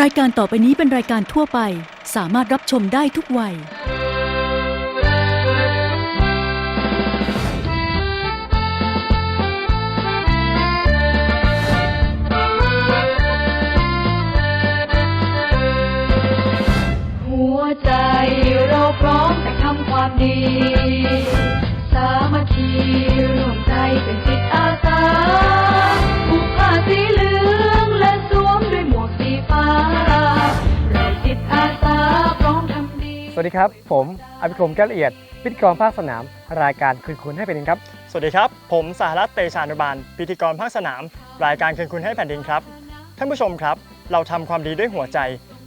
รายการต่อไปนี้เป็นรายการทั่วไป สามารถรับชมได้ทุกวัย หัวใจเราพร้อมแต่ทำความดี สามัคคีร่วมใจเป็นจิตอาสา วัสดีครับ ผมอภิคมแก้วละเอียด พิธีกรภาคสนาม รายการคืนคุณให้เป็นดินครับ สวัสดีครับ ผมสหรัฐเตชานุบาล พิธีกรภาคสนาม รายการคืนคุณให้แผ่นดินครับ ท่านผู้ชมครับ เราทำความดีด้วยหัวใจ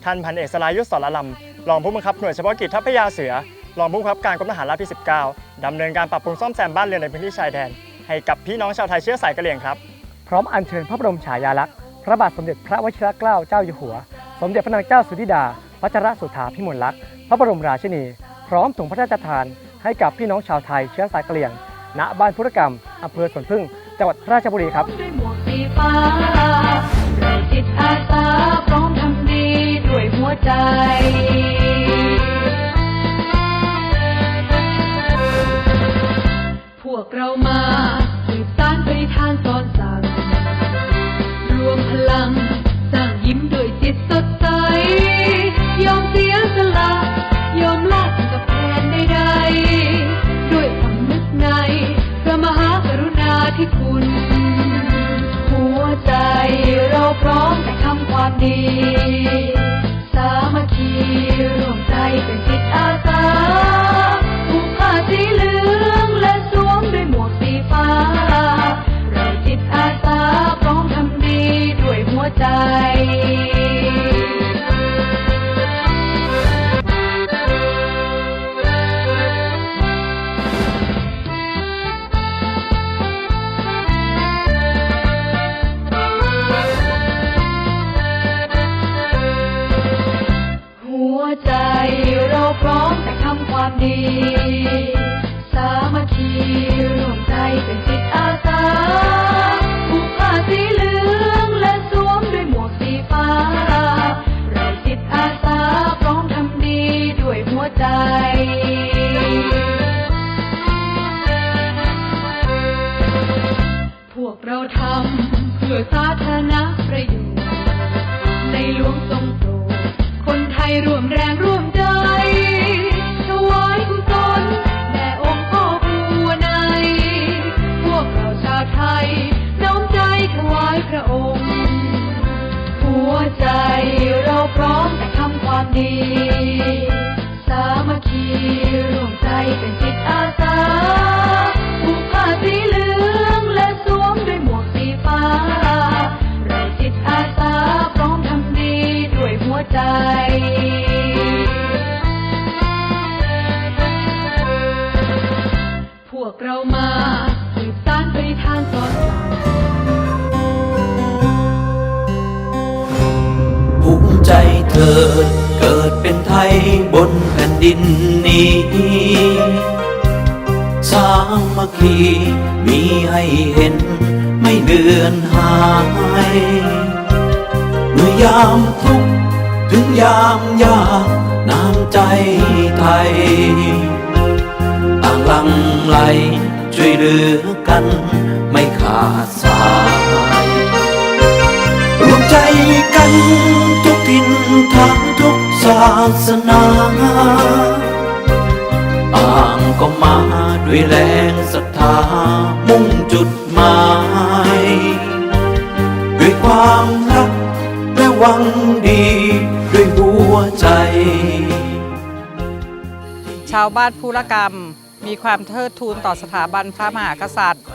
ท่านพันเอกสรายุทธสรลำรองผู้บังคับหน่วยเฉพาะกิจทัพพยาเสือ รองผู้บังคับการกรมทหารราบที่ 19ดำเนินการปรับปรุงซ่อมแซมบ้านเรือนในพื้นที่ชายแดน ให้กับพี่น้องชาวไทยเชื้อสายกะเหรี่ยงครับ พร้อมอัญเชิญพระบรมฉายาลักษณ์พระบาทสมเด็จพระวชิรเกล้าเจ้าอยู่หัว สมเด็จพระนางเจ้าสุธิดา พัชรสุธาพิมลลักษณ์ พระบรมราชินี พร้อมถุงพระราชทานให้กับพี่น้องชาวไทยเชื้อสายกะเหรี่ยง ณ บ้านพุทธกรรมอำเภอสวนพึ่ง จังหวัดราชบุรีครับด้วยหมวกสีฟ้าเราจิตอาสาพร้อมทำดีด้วยหัวใจพวกเรามาสืบสานปริธานสอ ดี แต่ทำความดี สามัคคีร่วมใจเป็นจิตอาสาผูกผ้าสีเหลืองและสวมด้วยหมวกสีฟ้า เราจิตอาสาพร้อมทำดีด้วยหัวใจพวกเราทำเพื่อสาธารณประโยชน์ ในหลวงทรงโปรดคนไทยร่วมแรงร่วม พระองค์ หัวใจเราพร้อมแต่ทำความดี สามัคคีร่วมใจเป็นจิตอาสาผูกผ้าสีเหลืองและสวมด้วยหมวกสีฟ้าเราจิตอาสาพร้อมทำดีด้วยหัวใจพวกเรามาสืบสานปริธานสอ เธอเกิดเป็นไทยบนแผ่นดินนี้ สามัคคีมีให้เห็นไม่เลือนหายเมื่อยามทุกถึงยามยากน้ำใจไทย ต่างลังไหลช่วยเหลือกันไม่ขาดสาย กันทุกทินทางทุกศาสนาต่างก็มาด้วยแรงศรัทธามุ่งจุดหมายด้วยความรักและหวังดีด้วยหัวใจ ชาวบ้านภูรกรรมมีความเทิดทูนต่อสถาบันพระมหากษัตริย์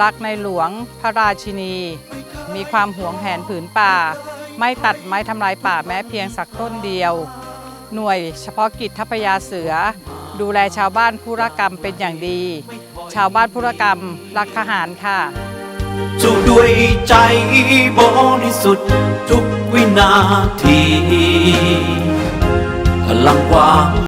รักในหลวงพระราชินี มีความหวงแหนผืนป่า ไม่ตัดไม้ทำลายป่าแม้เพียงสักต้นเดียว หน่วยเฉพาะกิจทัพยาเสือ ดูแลชาวบ้านภูรกรรมเป็นอย่างดี ชาวบ้านภูรกรรมรักทหารค่ะสู้ด้วยใจบริสุทธิ์ทุกวินาที พลังความ